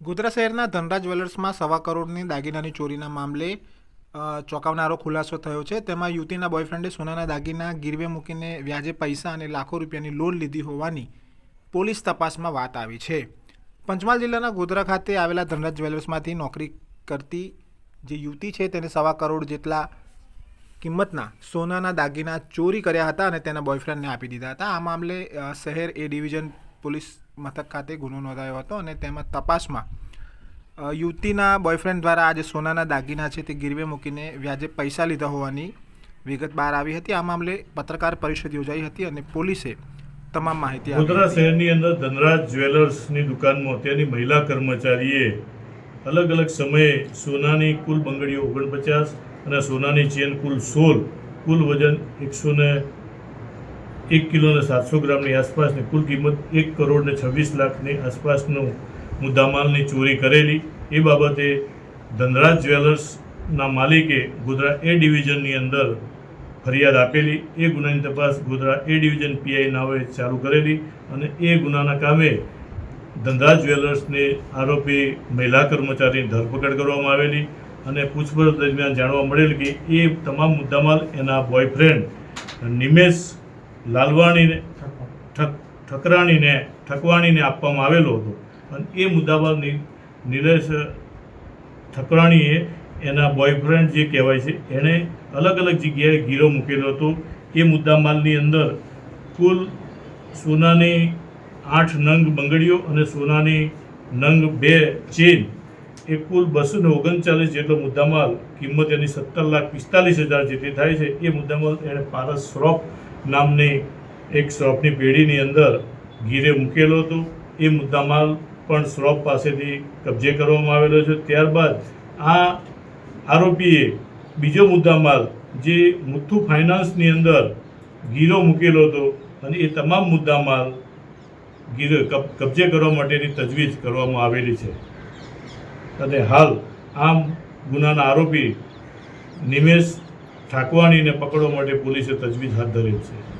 ગોધરા શહેરના ધનરાજ જ્વેલર્સમાં સવા કરોડની દાગીનાની ચોરીના મામલે ચોંકાવનારો ખુલાસો થયો છે. તેમાં યુવતીના બોયફ્રેન્ડે સોનાના દાગીના ગીરવે મૂકીને વ્યાજે પૈસા અને લાખો રૂપિયાની લોન લીધી હોવાની પોલીસ તપાસમાં વાત આવી છે. પંચમહાલ જિલ્લાના ગોધરા ખાતે આવેલા ધનરાજ જ્વેલર્સમાંથી નોકરી કરતી જે યુવતી છે તેને સવા કરોડ જેટલા કિંમતના સોનાના દાગીના ચોરી કર્યા હતા અને તેના બોયફ્રેન્ડને આપી દીધા હતા. આ મામલે શહેર એ ડિવિઝન પોલીસ મથક ખાતે ગુનો નોંધાયો હતો અને તેમાં તપાસમાં યુવતીના બોયફ્રેન્ડ દ્વારા આજે સોનાના દાગીના છે તે ગીરવે મૂકીને વ્યાજે પૈસા લીધા હોવાની વિગત બહાર આવી હતી. આ મામલે પત્રકાર પરિષદ યોજાઈ હતી અને પોલીસે તમામ માહિતી ગોધરા શહેરની અંદર ધનરાજ જ્વેલર્સની દુકાનમાં ત્યાંની મહિલા કર્મચારીએ અલગ અલગ સમયે સોનાની કુલ બંગડીઓ ઓગણપચાસ અને સોનાની ચેન કુલ સોળ કુલ વજન એકસો ને એક કિલોના સાતસો ગ્રામની આસપાસની કુલ કિંમત એક કરોડને છવ્વીસ લાખની આસપાસનું મુદ્દામાલની ચોરી કરેલી. એ બાબતે ધનરાજ જ્વેલર્સના માલિકે ગોધરા એ ડિવિઝનની અંદર ફરિયાદ આપેલી. એ ગુનાની તપાસ ગોધરા એ ડિવિઝન પીઆઈ નાવે ચાલુ કરેલી અને એ ગુનાના કામે ધનરાજ જ્વેલર્સને આરોપી મહિલા કર્મચારીની ધરપકડ કરવામાં આવેલી અને પૂછપરછ દરમિયાન જાણવા મળેલ કે એ તમામ મુદ્દામાલ એના બોયફ્રેન્ડ નિમેશ લાલવાણીને ઠકરાણીને, ઠકવાણીને આપવામાં આવેલો હતો. અને એ મુદ્દા પર નિલેશ ઠકરાણીએ એના બોયફ્રેન્ડ જે કહેવાય છે, એણે અલગ અલગ જગ્યાએ ગીરો મૂકેલો હતો. એ મુદ્દામાલની અંદર કુલ સોનાની આઠ નંગ બંગડીઓ અને સોનાની નંગ બે ચેન, એ કુલ બસો ને ઓગણચાલીસ જેટલો મુદ્દામાલ, કિંમત એની સત્તર લાખ પિસ્તાલીસ હજાર જેટલી થાય છે. એ મુદ્દામાલ એણે પારસ શ્રોફ નામની એક શ્રોફની પેઢીની અંદર ગીરે મૂકેલો હતો. એ મુદ્દામાલ પણ શ્રોફ પાસેથી કબજે કરવામાં આવેલો છે. ત્યારબાદ આ આરોપીએ બીજો મુદ્દામાલ, જે મુથ્થુ ફાઇનાન્સની અંદર ગીરો મૂકેલો હતો અને એ તમામ મુદ્દામાલ ગીરો કબજે કરવા માટેની તજવીજ કરવામાં આવેલી છે. અને હાલ આમ ગુનાના આરોપી નિમેશ ઠાકવાણીને પકડવા માટે પોલીસે તજવીજ હાથ ધરેલ છે.